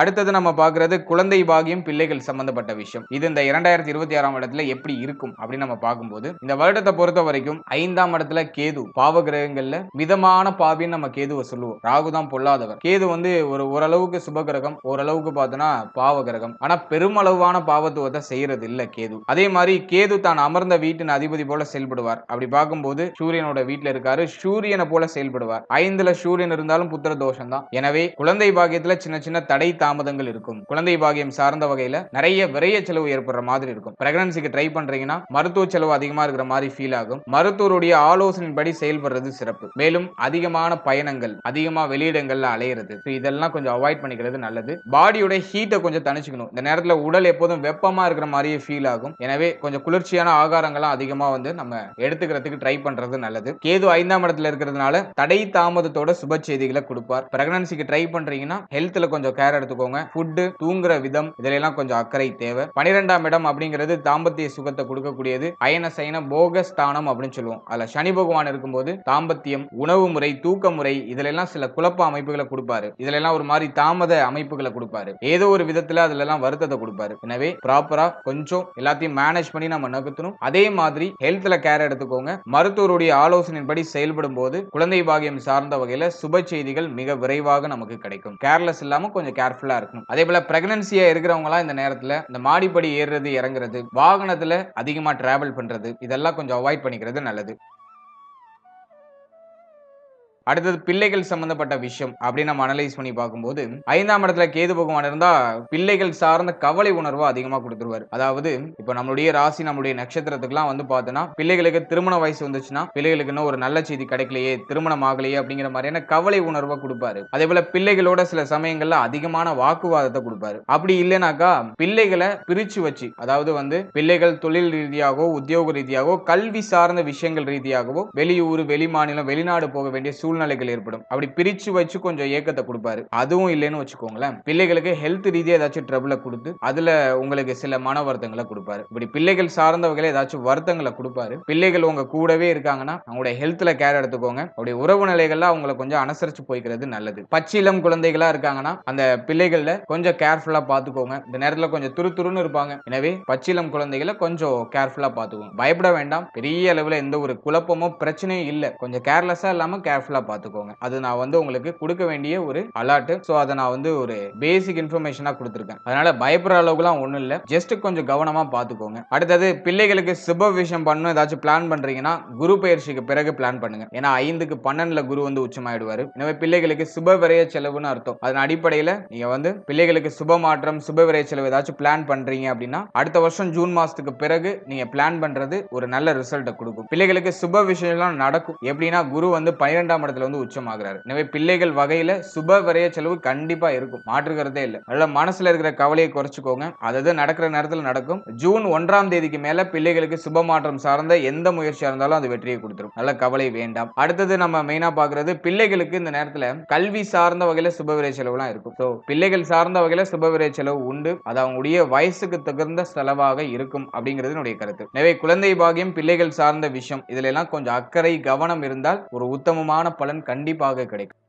அடுத்தது நம்ம பார்க்கறது குழந்தை பாகியம் பிள்ளைகள் சம்பந்தப்பட்ட விஷயம். இது இந்த இரண்டாயிரத்தி இருபத்தி ஆறாம் இடத்துல எப்படி இருக்கும் அப்படின்னு நம்ம பார்க்கும்போது இந்த வருடத்தை பொறுத்த வரைக்கும் ஐந்தாம் இடத்துல கேது பாவ கிரகங்கள்ல மிதமான பாவின்னு நம்ம கேதுவை சொல்லுவோம். ராகு தான் பொல்லாதவர். கேது வந்து ஒரு ஓரளவுக்கு சுப கிரகம் ஓரளவுக்கு பார்த்தோன்னா பாவ கிரகம் ஆனா பெருமளவான பாவத்துவத்தை செய்யறது இல்ல கேது. அதே மாதிரி கேது தான் அமர்ந்த வீட்டின் அதிபதி போல செயல்படுவார். அப்படி பார்க்கும்போது சூரியனோட வீட்டுல இருக்காரு சூரியனை போல செயல்படுவார். ஐந்துல சூரியன் இருந்தாலும் புத்திர தோஷம் தான் எனவே குழந்தை பாகியத்துல சின்ன சின்ன தடை தாமதங்கள் இருக்கும். குழந்தை பாகியம் சார்ந்த வகையில நிறைய விரைய செலவு ஏற்படுற மாதிரி இருக்கும். பிரெக்னன்சிக்கு ட்ரை பண்றீங்கன்னா மருத்துவ செலவு அதிகமா இருக்கிற மாதிரி ஃபீல் ஆகும். மருத்துவருடைய ஆலோசனைப்படி செயல்படுறது சிறப்பு. மேலும் அதிகமான பயணங்கள் அதிகமா வெளியிடங்கள்ல அலையிறது. இதெல்லாம் கொஞ்சம் அவாய்ட் பண்ணிக்கிறது நல்லது. பாடியோட ஹீட்டை கொஞ்சம் தணிச்சுக்கணும். இந்த நேரத்துல உடல் எப்போதும் வெப்பமா இருக்கிற மாதிரியே ஃபீல் ஆகும். எனவே கொஞ்சம் குளிர்ச்சியான ஆகாரங்கள்லாம் அதிகமா வந்து நம்ம எடுத்துக்கிறதுக்கு ட்ரை பண்றது நல்லது. கேது ஐந்தாம் இடத்துல இருக்கிறதுனால தடை தாமதத்தோட சுப செய்திகளை கொடுப்பார். பிரெக்னன்சிக்கு ட்ரை பண்றீங்கன்னா ஹெல்த்ல கொஞ்சம் கேர் எடுத்து பார்த்துக்கோங்க ஃபுட்டு தூங்குற விதம் இதிலெல்லாம் கொஞ்சம் அக்கறை தேவை. பனிரெண்டாம் இடம் அப்படிங்கிறது தாம்பத்திய சுகத்தை கொடுக்கக்கூடியது. அயன சயன போக ஸ்தானம் அப்படின்னு சொல்லுவோம். அதில் சனி பகவான் இருக்கும்போது தாம்பத்தியம் உணவு முறை தூக்க முறை இதிலெல்லாம் சில குழப்ப அமைப்புகளை கொடுப்பாரு. இதுல எல்லாம் ஒரு மாதிரி தாமத அமைப்புகளை கொடுப்பாரு. ஏதோ ஒரு விதத்தில் அதுல எல்லாம் வருத்தத்தை கொடுப்பாரு. எனவே ப்ராப்பரா கொஞ்சம் எல்லாத்தையும் மேனேஜ் பண்ணி நம்ம நகர்த்தணும். அதே மாதிரி ஹெல்த்ல கேர் எடுத்துக்கோங்க. மருத்துவருடைய ஆலோசனையின்படி செயல்படும் போது குழந்தை பாகியம் சார்ந்த வகையில சுப செய்திகள் மிக விரைவாக நமக்கு கிடைக்கும். கேர்லெஸ் இல்லாம கொஞ்சம் கேர்ஃபுல் கேர்ஃபுல்லா இருக்கணும். அதே போல பிரெக்னன்சியா இருக்கிறவங்களாம் இந்த நேரத்துல இந்த மாடிப்படி ஏறுறது இறங்குறது வாகனத்துல அதிகமா டிராவல் பண்றது இதெல்லாம் கொஞ்சம் அவாய்ட் பண்ணிக்கிறது நல்லது. அடுத்தது பிள்ளைகள் சம்பந்தப்பட்ட விஷயம் அப்படின்னு நம்ம அனலைஸ் பண்ணி பார்க்கும்போது ஐந்தாம் இடத்துல கேது பகவான் இருந்தா பிள்ளைகள் சார்ந்த கவலை உணர்வு அதிகமா கொடுத்துருவாரு. அதாவது இப்ப நம்மளுடைய ராசி நம்மளுடைய நட்சத்திரத்துக்குலாம் வந்து பார்த்தோன்னா பிள்ளைகளுக்கு திருமண வயசு வந்துச்சுன்னா பிள்ளைகளுக்கு இன்னும் ஒரு நல்ல செய்தி கிடைக்கலையே திருமணம் ஆகலையே அப்படிங்கிற மாதிரியான கவலை உணர்வை கொடுப்பாரு. அதே போல பிள்ளைகளோட சில சமயங்கள்ல அதிகமான வாக்குவாதத்தை கொடுப்பாரு. அப்படி இல்லைனாக்கா பிள்ளைகளை பிரிச்சு வச்சு அதாவது வந்து பிள்ளைகள் தொழில் ரீதியாகவோ உத்தியோக ரீதியாகவோ கல்வி சார்ந்த விஷயங்கள் ரீதியாகவோ வெளியூர் வெளி மாநிலம் வெளிநாடு போக வேண்டிய சூழ்நிலைகள் ஏற்படும். அப்படி பிரிச்சு வச்சு கொஞ்சம் ஏக்கத்தை கொடுப்பாரு. அதுவும் இல்லைன்னு வச்சுக்கோங்களேன். பிள்ளைகளுக்கு ஹெல்த் ரீதியாக ஏதாச்சும் ட்ரபிளை கொடுத்து அதுல உங்களுக்கு சில மன வருத்தங்களை கொடுப்பாரு. இப்படி பிள்ளைகள் சார்ந்த ஏதாச்சும் வருத்தங்களை கொடுப்பாரு. பிள்ளைகள் உங்க கூடவே இருக்காங்கன்னா அவங்களுடைய ஹெல்த்ல கேர் எடுத்துக்கோங்க. அப்படி உறவு நிலைகள்ல அவங்கள கொஞ்சம் அனுசரிச்சு போய்க்கிறது நல்லது. பச்சிலம் குழந்தைகளா இருக்காங்கன்னா அந்த பிள்ளைகள்ல கொஞ்சம் கேர்ஃபுல்லா பாத்துக்கோங்க. இந்த நேரத்துல கொஞ்சம் துரு துருன்னு இருப்பாங்க. எனவே பச்சிலம் குழந்தைகளை கொஞ்சம் கேர்ஃபுல்லா பாத்துக்கோங்க. பயப்பட வேண்டாம். பெரிய அளவுல எந்த ஒரு குழப்பமோ பிரச்சனையும் இல்லை. கொஞ்சம் கேர்லெஸ்ஸா இல்லாம கேர்ஃபுல்லா பார்த்துக்கோங்க. அது நான் வந்து உங்களுக்கு கொடுக்க வேண்டிய ஒரு அலர்ட் ஸோ அதை நான் வந்து ஒரு பேசிக் இன்ஃபர்மேஷனா கொடுத்துருக்கேன். அதனால பயப்படுற அளவுக்குலாம் ஒண்ணும் இல்ல. ஜஸ்ட் கொஞ்சம் கவனமா பாத்துக்கோங்க அடுத்தது பிள்ளைகளுக்கு சுப விஷயம் பண்ணணும். ஏதாச்சும் பிளான் பண்றீங்கன்னா குரு பயிற்சிக்கு பிறகு பிளான் பண்ணுங்க. ஏன்னா ஐந்துக்கு பன்னெண்டுல குரு வந்து உச்சமாயிடுவார். எனவே பிள்ளைகளுக்கு சுப விரைய செலவுன்னு அர்த்தம். அதன் அடிப்படையில நீங்க வந்து பிள்ளைகளுக்கு சுப மாற்றம் சுப விரைய செலவு ஏதாச்சும் பிளான் பண்றீங்க அப்படின்னா அடுத்த வருஷம் ஜூன் மாசத்துக்கு பிறகு நீங்க பிளான் பண்றது ஒரு நல்ல ரிசல்ட்டை கொடுக்கும். பிள்ளைகளுக்கு சுப விஷயம்லாம் நடக்கும். எப்படின்னா குரு வந்து பன்னிரெண்டாம் இடத்துல வந்து உச்சமாகிறாரு. எனவே பிள்ளைகள் வகையில சுப விரைய செலவு கண்டிப்பா இருக்கும். மாற்றுக்கிறதே இல்லை. அதனால மனசுல இருக்கிற கவலையை குறைச்சிக்கோங்க. அதாவது நடக்கிற நேரத்தில் நடக்கும். ஜூன் ஒன்றாம் தேதிக்கு மேல பிள்ளைகளுக்கு சுப மாற்றம் சார்ந்த எந்த முயற்சியா இருந்தாலும் அது வெற்றியை கொடுத்துரும். நல்ல கவலை வேண்டாம். அடுத்தது நம்ம மெயினா பாக்குறது பிள்ளைகளுக்கு இந்த நேரத்துல கல்வி சார்ந்த வகையில சுபவிரை செலவுலாம் இருக்கும். ஸோ பிள்ளைகள் சார்ந்த வகையில சுபவிரை செலவு உண்டு. அது அவங்களுடைய வயசுக்கு தகுந்த செலவாக இருக்கும் அப்படிங்கிறது என்னுடைய கருத்து. எனவே குழந்தை பாகியம் பிள்ளைகள் சார்ந்த விஷயம். இதுல எல்லாம் கொஞ்சம் அக்கறை கவனம் இருந்தால் ஒரு உத்தமமான பலன் கண்டிப்பாக கிடைக்கும்.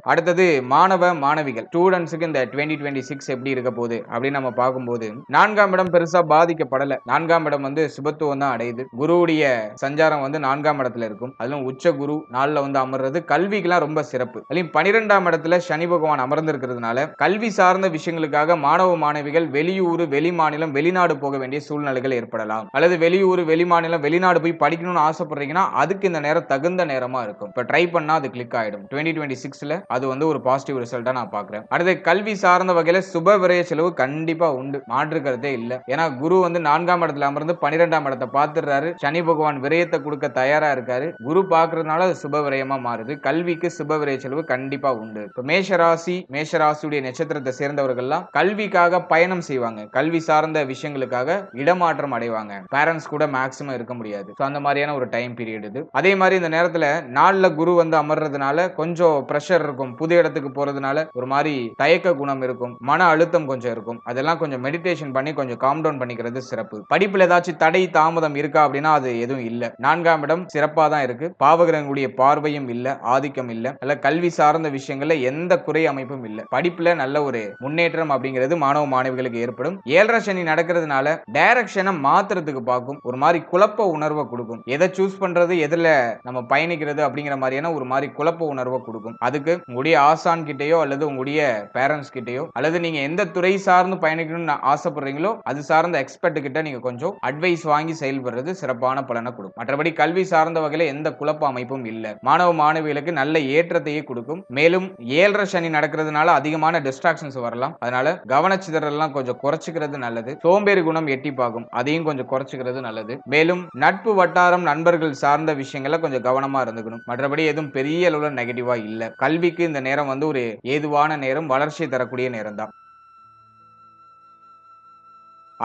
அடுத்தது மாணவ மாணவிகள். ஸ்டூடெண்ட்ஸுக்கு இந்த டுவெண்ட்டி டுவெண்ட்டி சிக்ஸ் எப்படி இருக்க போகுது அப்படின்னு நம்ம பார்க்கும்போது நான்காம் இடம் பெருசா பாதிக்கப்படல. நான்காம் இடம் வந்து சுபத்துவம் தான் அடையுது. குருவுடைய சஞ்சாரம் வந்து நான்காம் இடத்துல இருக்கும். அதுவும் உச்ச குரு நாளில் வந்து அமர்றது கல்விக்கெல்லாம் ரொம்ப சிறப்பு. அதுலயும் பனிரெண்டாம் இடத்துல சனி பகவான் அமர்ந்திருக்கிறதுனால கல்வி சார்ந்த விஷயங்களுக்காக மாணவ மாணவிகள் வெளியூர் வெளி மாநிலம் வெளிநாடு போக வேண்டிய சூழ்நிலைகள் ஏற்படலாம். அல்லது வெளியூர் வெளி மாநிலம் வெளிநாடு போய் படிக்கணும்னு ஆசைப்படுறீங்கன்னா அதுக்கு இந்த நேரம் தகுந்த நேரமா இருக்கும். இப்போ ட்ரை பண்ணா அது கிளிக் ஆயிடும். டுவெண்ட்டி டுவெண்ட்டி சிக்ஸ்ல அது வந்து ஒரு பாசிட்டிவ் ரிசல்ட்டா நான் பாக்குறேன் அடுத்து கல்வி சார்ந்த வகையில சுப விரைய செலவு கண்டிப்பாக உண்டு. மாற்றுக்கிறதே இல்லை. ஏன்னா குரு வந்து நான்காம் இடத்துல அமர்ந்து பன்னிரெண்டாம் இடத்தை பார்த்துடுறாரு. சனி பகவான் விரயத்தை கொடுக்க தயாரா இருக்காரு. குரு பாக்குறதுனால அது சுப விரயமா மாறுது. கல்விக்கு சுப விரைய செலவு கண்டிப்பாக உண்டு. இப்போ மேஷராசி மேஷராசியுடைய நட்சத்திரத்தை சேர்ந்தவர்கள்லாம் கல்விக்காக பயணம் செய்வாங்க. கல்வி சார்ந்த விஷயங்களுக்காக இடமாற்றம் அடைவாங்க. பேரண்ட்ஸ் கூட மேக்சிமம் இருக்க முடியாது. ஸோ அந்த மாதிரியான ஒரு டைம் பீரியட் இது. அதே மாதிரி இந்த நேரத்தில் நாள்ல குரு வந்து அமர்றதுனால கொஞ்சம் ப்ரெஷர் இருக்கும். புது இடத்துக்கு போறதுனால ஒரு மாதிரி தயக்க குணம் இருக்கும். மன அழுத்தம் கொஞ்சம் இருக்கும். அதெல்லாம் கொஞ்சம் மெடிடேஷன் பண்ணி கொஞ்சம் காம் டவுன் பண்ணிக்கிறது சிறப்பு. படிப்புல ஏதாச்சும் தடை தாமதம் இருக்கா அப்படின்னா அது எதுவும் இல்ல. நான்காம் இடம் சிறப்பா தான் இருக்கு. பாவகிரகங்களுடைய பார்வையும் இல்ல ஆதிக்கம் இல்ல. அல்ல கல்வி சார்ந்த விஷயங்கள்ல எந்த குறை அமைப்பும் இல்ல. படிப்புல நல்ல ஒரு முன்னேற்றம் அப்படிங்கிறது மாணவ மாணவிகளுக்கு ஏற்படும். ஏழரை சனி நடக்கிறதுனால டைரக்ஷனை மாத்துறதுக்கு பார்க்கும். ஒரு மாதிரி குழப்ப உணர்வை கொடுக்கும். எதை சூஸ் பண்றது எதுல நம்ம பயணிக்கிறது அப்படிங்கிற மாதிரியான ஒரு மாதிரி குழப்ப உணர்வை கொடுக்கும். அதுக்கு உங்களுடைய ஆசான் கிட்டயோ அல்லது உங்களுடைய பேரண்ட்ஸ் கிட்டயோ அல்லது நீங்க எந்த துறை சார்ந்து பயணிக்கணும்னு ஆசைப்படுறீங்களோ அது சார்ந்த எக்ஸ்பர்ட் கிட்ட நீங்க கொஞ்சம் அட்வைஸ் வாங்கி செயல்படுறது சிறப்பான பலனை கொடுக்கும். மற்றபடி கல்வி சார்ந்த வகையில எந்த குழப்ப அமைப்பும் இல்ல. மாணவ மாணவிகளுக்கு நல்ல ஏற்றத்தையே கொடுக்கும். மேலும் ஏழரை சனி நடக்கிறதுனால அதிகமான டிஸ்ட்ராக்ஷன்ஸ் வரலாம். அதனால கவனச்சிதறெல்லாம் கொஞ்சம் குறைச்சிக்கிறது நல்லது. சோம்பேறி குணம் எட்டிப்பாகும் அதையும் கொஞ்சம் குறைச்சிக்கிறது நல்லது. மேலும் நட்பு வட்டாரம் நண்பர்கள் சார்ந்த விஷயங்கள கொஞ்சம் கவனமா இருந்துக்கணும். மற்றபடி எதுவும் பெரிய அளவுல நெகட்டிவா இல்ல. கல்விக்கு இந்த நேரம் வந்து ஒரு ஏதுவான நேரம் வளர்ச்சி தரக்கூடிய நேரம் தான்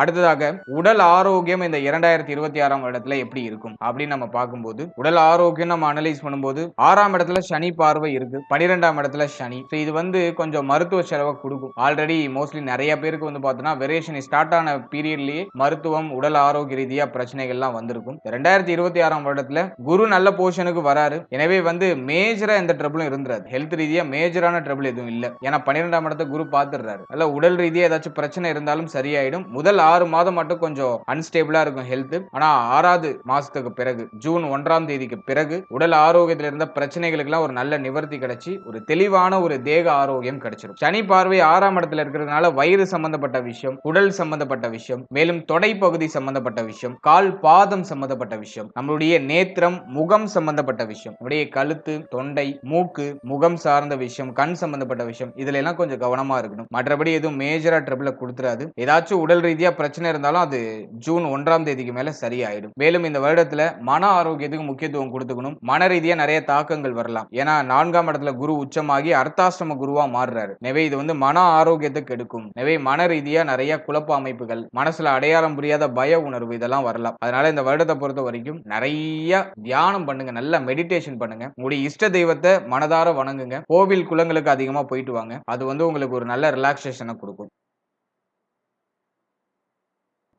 அடுத்ததாக உடல் ஆரோக்கியம் இந்த இரண்டாயிரத்தி இருபத்தி ஆறாம் இடத்துல எப்படி இருக்கும்? அப்படின்னு நம்ம பார்க்கும்போது உடல் ஆரோக்கியம் நம்ம அனலைஸ் பண்ணும்போது ஆறாம் இடத்துல சனி பார்வை இருக்கு பனிரெண்டாம் இடத்துல சனி. ஸோ இது வந்து கொஞ்சம் மருத்துவ செலவை கொடுக்கும். ஆல்ரெடி மோஸ்ட்லி நிறைய பேருக்கு வந்து பார்த்தோன்னா வெரேஷன் ஸ்டார்ட் ஆன பீரியட்லயே மருத்துவம் உடல் ஆரோக்கிய ரீதியா பிரச்சனைகள்லாம் வந்திருக்கும். ரெண்டாயிரத்தி இருபத்தி ஆறாம் வருடத்துல குரு நல்ல போர்ஷனுக்கு வராரு. எனவே வந்து மேஜரா எந்த ட்ரபிளும் இருந்துராது. ஹெல்த் ரீதியா மேஜரான ட்ரபிள் எதுவும் இல்லை. ஏன்னா பன்னிரெண்டாம் இடத்த குரு பார்த்துடுறாரு அல்ல உடல் ரீதியா ஏதாச்சும் பிரச்சனை இருந்தாலும் சரியாயிடும். முதல் ஆறு மாதம் மட்டும் கொஞ்சம் அன்ஸ்டேபிளா இருக்கும் ஹெல்த் ஆனா ஆறாவது மாசத்துக்கு பிறகு ஜூன் ஒன்றாம் தேதிக்கு பிறகு உடல் ஆரோக்கியத்தில் இருந்த பிரச்சனைகளுக்கெல்லாம் ஒரு நல்ல நிவர்த்தி கிடைச்சி ஒரு தெளிவான ஒரு தேக ஆரோக்கியம் கிடைச்சிடும் சனி பார்வை ஆறாம் இடத்துல இருக்கிறதுனால வயிறு சம்பந்தப்பட்ட விஷயம் உடல் சம்பந்தப்பட்ட விஷயம் மேலும் தொடை பகுதி சம்பந்தப்பட்ட விஷயம் கால் பாதம் சம்பந்தப்பட்ட விஷயம் நம்மளுடைய நேத்திரம் முகம் சம்பந்தப்பட்ட விஷயம் நம்முடைய கழுத்து தொண்டை மூக்கு முகம் சார்ந்த விஷயம் கண் சம்பந்தப்பட்ட விஷயம் இதுல எல்லாம் கொஞ்சம் கவனமா இருக்கணும். மற்றபடி எதுவும் மேஜரா ட்ரிபிள கொடுத்துறாது. ஏதாச்சும் உடல் ரீதியா பிரச்சனை இருந்தாலும் அது ஜூன் ஒன்றாம் தேதிக்கு மேல சரியாயிடும். மேலும் இந்த வருடத்துல மன ஆரோக்கியத்துக்கு முக்கியத்துவம் கொடுத்துக்கணும். மன ரீதியா நிறைய தாக்கங்கள் வரலாம். ஏன்னா நான்காம் இடத்துல குரு உச்சமாகி அர்த்தாசிரம குருவா மாறுறாரு. எனவே இது வந்து மன ஆரோக்கியத்தை கெடுக்கும். எனவே மன ரீதியா நிறைய குழப்ப அமைப்புகள் மனசுல அடையாளம் புரியாத பய உணர்வு இதெல்லாம் வரலாம். அதனால இந்த வருடத்தை பொறுத்த வரைக்கும் நிறைய தியானம் பண்ணுங்க. நல்ல மெடிடேஷன் பண்ணுங்க. உங்களுடைய இஷ்ட தெய்வத்தை மனதார வணங்குங்க. கோவில் குளங்களுக்கு அதிகமா போயிட்டு வாங்க. அது வந்து உங்களுக்கு ஒரு நல்ல ரிலாக்ஸேஷனை கொடுக்கும்.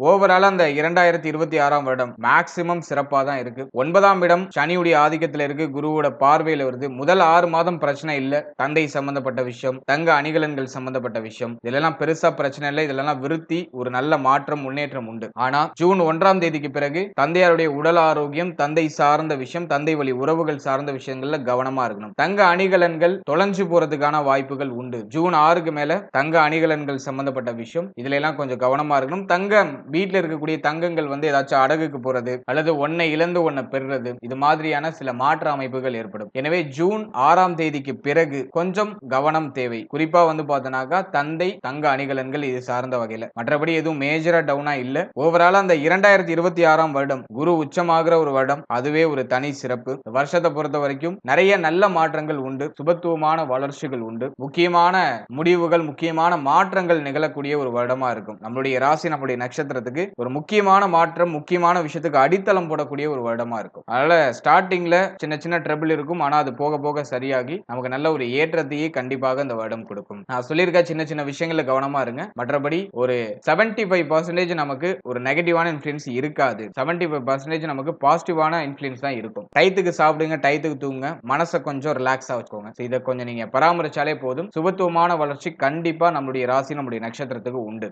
ஓவரால் அந்த இரண்டாயிரத்தி இருபத்தி ஆறாம் வருடம் மேக்சிமம் சிறப்பாக தான் இருக்கு. ஒன்பதாம் இடம் சனியுடைய ஆதிக்கத்தில் இருக்கு. குருவோட பார்வையில் வருது. முதல் ஆறு மாதம் பிரச்சனை இல்லை. தந்தை சம்பந்தப்பட்ட விஷயம் தங்க அணிகலன்கள் சம்பந்தப்பட்ட விஷயம். இதெல்லாம் பெருசா பிரச்சனை இல்லை. இதெல்லாம் விருத்தி ஒரு நல்ல மாற்றம் முன்னேற்றம் உண்டு. ஆனா ஜூன் ஒன்றாம் தேதிக்கு பிறகு தந்தையாருடைய உடல் ஆரோக்கியம் தந்தை சார்ந்த விஷயம் தந்தை வழி உறவுகள் சார்ந்த விஷயங்கள்ல கவனமா இருக்கணும். தங்க அணிகலன்கள் தொலைஞ்சு போறதுக்கான வாய்ப்புகள் உண்டு. ஜூன் ஆறுக்கு மேல தங்க அணிகலன்கள் சம்பந்தப்பட்ட விஷயம். இதுல எல்லாம் கொஞ்சம் கவனமா இருக்கணும். தங்க வீட்டில் இருக்கக்கூடிய தங்கங்கள் வந்து ஏதாச்சும் அடகுக்கு போறது அல்லது ஒன்னை இழந்து ஒன்னை பெறுறது இது மாதிரியான சில மாற்ற அமைப்புகள் ஏற்படும். எனவே ஜூன் ஆறாம் தேதிக்கு பிறகு கொஞ்சம் கவனம் தேவை. குறிப்பா வந்து பார்த்தோன்னாக்கா தந்தை தங்க அணிகலன்கள் இது சார்ந்த வகையில. மற்றபடி எதுவும் மேஜரா டவுனா இல்ல. ஓவரால் அந்த இரண்டாயிரத்தி இருபத்தி ஆறாம் வருடம் குரு உச்சமாகிற ஒரு வருடம் அதுவே ஒரு தனி சிறப்பு. வருஷத்தை பொறுத்த வரைக்கும் நிறைய நல்ல மாற்றங்கள் உண்டு சுபத்துவமான வளர்ச்சிகள் உண்டு. முக்கியமான முடிவுகள் முக்கியமான மாற்றங்கள் நிகழக்கூடிய ஒரு வருடமா இருக்கும். நம்மளுடைய ராசி நம்மளுடைய நட்சத்திரத்துக்கு ஒரு முக்கியமான மாற்றம் முக்கியமான விஷயத்துக்கு அடித்தளம் போடக்கூடிய ஒரு வருடமா இருக்கும். அதனால ஸ்டார்டிங்ல சின்ன சின்ன ட்ரபிள் இருக்கும். ஆனா அது போக போக சரியாகி நமக்கு நல்ல ஒரு ஏற்றத்தையே கண்டிப்பாக இந்த வருடம் கொடுக்கும். நான் சொல்லியிருக்க சின்ன சின்ன விஷயங்கள கவனமா இருங்க. மற்றபடி ஒரு 75% ஃபைவ் பர்சன்டேஜ் நமக்கு ஒரு நெகட்டிவான இன்ஃபுளுன்ஸ் இருக்காது. 75% ஃபைவ் பர்சன்டேஜ் நமக்கு பாசிட்டிவான இன்ஃபுளுன்ஸ் தான் இருக்கும். டைத்துக்கு சாப்பிடுங்க டைத்துக்கு தூங்க மனசை கொஞ்சம் ரிலாக்ஸா வச்சுக்கோங்க. இதை கொஞ்சம் நீங்க பராமரிச்சாலே போதும். சுபத்துவமான வளர்ச்சி கண்டிப்பா நம்மளுடைய ராசி நம்மளுடைய நட்சத்திரத்துக்கு உண்டு.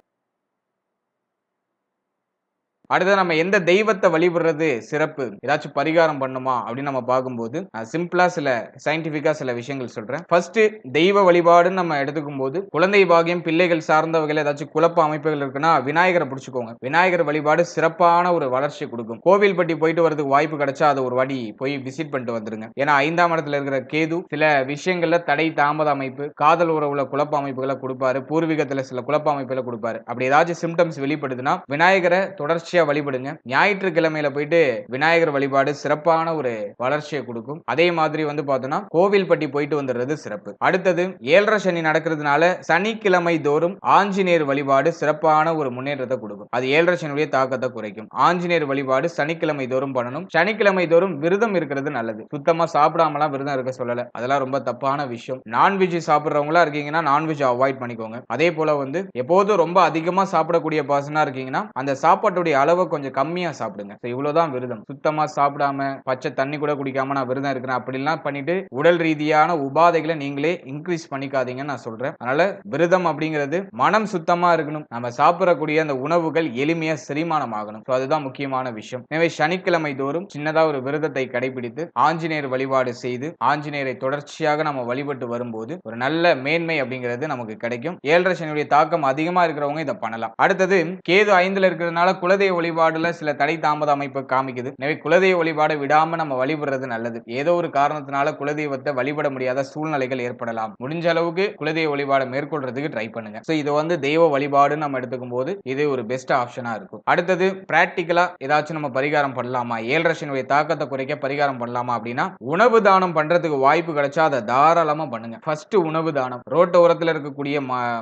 அடுத்தது நம்ம எந்த தெய்வத்தை வழிபடுறது சிறப்பு? ஏதாச்சும் பரிகாரம் பண்ணுமா? அப்படின்னு நம்ம பார்க்கும்போது சிம்பிளா சில சயின்டிபிக்கா சில விஷயங்கள் சொல்றேன். ஃபர்ஸ்ட் தெய்வ வழிபாடுன்னு நம்ம எடுத்துக்கும் போது குழந்தை பாகியம் பிள்ளைகள் சார்ந்த வகையில் ஏதாச்சும் குழப்ப அமைப்புகள் இருக்குன்னா விநாயகரை பிடிச்சிக்கோங்க. விநாயகர் வழிபாடு சிறப்பான ஒரு வளர்ச்சி கொடுக்கும். கோவில்பட்டி போயிட்டு வரதுக்கு வாய்ப்பு கிடைச்சா அதை ஒரு வாடி போய் விசிட் பண்ணிட்டு வந்துருங்க. ஏன்னா ஐந்தாம் இடத்துல இருக்கிற கேது சில விஷயங்கள்ல தடை தாமத அமைப்பு காதல் உறவுல குழப்ப அமைப்புகளை கொடுப்பாரு. பூர்வீகத்துல சில குழப்ப அமைப்புகளை கொடுப்பாரு. அப்படி ஏதாச்சும் சிம்டம்ஸ் வெளிப்படுதுன்னா விநாயகரை தொடர்ச்சி தொடர்ச்சியா வழிபடுங்க. ஞாயிற்றுக்கிழமையில போயிட்டு விநாயகர் வழிபாடு சிறப்பான ஒரு வளர்ச்சியை கொடுக்கும். அதே மாதிரி வந்து பார்த்தோம்னா கோவில்பட்டி போயிட்டு வந்துடுறது சிறப்பு. அடுத்தது ஏழரை சனி நடக்கிறதுனால சனிக்கிழமை தோறும் ஆஞ்சநேயர் வழிபாடு சிறப்பான ஒரு முன்னேற்றத்தை கொடுக்கும். அது ஏழரை சனியுடைய தாக்கத்தை குறைக்கும். ஆஞ்சநேயர் வழிபாடு சனிக்கிழமை தோறும் பண்ணணும். சனிக்கிழமை தோறும் விரதம் இருக்கிறது நல்லது. சுத்தமா சாப்பிடாமலாம் விரதம் இருக்க சொல்லல. அதெல்லாம் ரொம்ப தப்பான விஷயம். நான்வெஜ் சாப்பிட்றவங்களா இருக்கீங்கன்னா நான்வெஜ் அவாய்ட் பண்ணிக்கோங்க. அதே போல வந்து எப்போதும் ரொம்ப அதிகமா சாப்பிடக்கூடிய பர்சனா இருக்கீங்கன்னா அந்த சாப்பாட்டுடைய அளவை கொஞ்சம் கம்மியா சாப்பிடுங்க. So இவ்வளவுதான் விரதம். சுத்தமா சாப்பிடாம பச்சை தண்ணி கூட குடிக்காம நான் விரதம் இருக்கிறேன் அப்படிலாம் பண்ணிட்டு உடல் ரீதியான உபாதைகளை நீங்களே இன்க்ரீஸ் பண்ணிக்காதீங்கன்னு நான் சொல்றேன். அதனால விரதம் அப்படிங்கிறது மனம் சுத்தமா இருக்கணும். நம்ம சாப்பிடக்கூடிய அந்த உணவுகள் எளிமையா செரிமானம் ஆகணும் ஸோ அதுதான் முக்கியமான விஷயம். எனவே சனிக்கிழமை தோறும் சின்னதா ஒரு விரதத்தை கடைபிடித்து ஆஞ்சநேயர் வழிபாடு செய்து ஆஞ்சநேயரை தொடர்ச்சியாக நம்ம வழிபட்டு வரும்போது ஒரு நல்ல மேன்மை அப்படிங்கிறது நமக்கு கிடைக்கும். ஏழரை சனியுடைய தாக்கம் அதிகமா இருக்கிறவங்க இதை பண்ணலாம். அடுத்தது கேது ஐந்துல இருக்கிறதுனால குலதெய்வ வழிபாடுல சில தடை தாமத அமைப்பு காமிக்குது. எனவே குலதெய்வ வழிபாடு விடாம நம்ம வழிபடுறது நல்லது. ஏதோ ஒரு காரணத்தினால குலதெய்வத்தை வழிபட முடியாத சூழ்நிலைகள் ஏற்படலாம். முடிஞ்ச அளவுக்கு குலதெய்வ வழிபாடு மேற்கொள்றதுக்கு ட்ரை பண்ணுங்க. சோ இது வந்து தெய்வ வழிபாடுன்னு நம்ம எடுத்துக்கும் போது இது ஒரு பெஸ்ட் ஆப்ஷனா இருக்கும். அடுத்தது பிராக்டிக்கலா ஏதாச்சும் நம்ம பரிகாரம் பண்ணலாமா? ஏழரசனுடைய தாக்கத்தை குறைக்க பரிகாரம் பண்ணலாமா அப்படின்னா உணவு தானம் பண்றதுக்கு வாய்ப்பு கிடைச்சா அதை தாராளமா பண்ணுங்க. ஃபர்ஸ்ட் உணவு தானம். ரோட்டு இருக்கக்கூடிய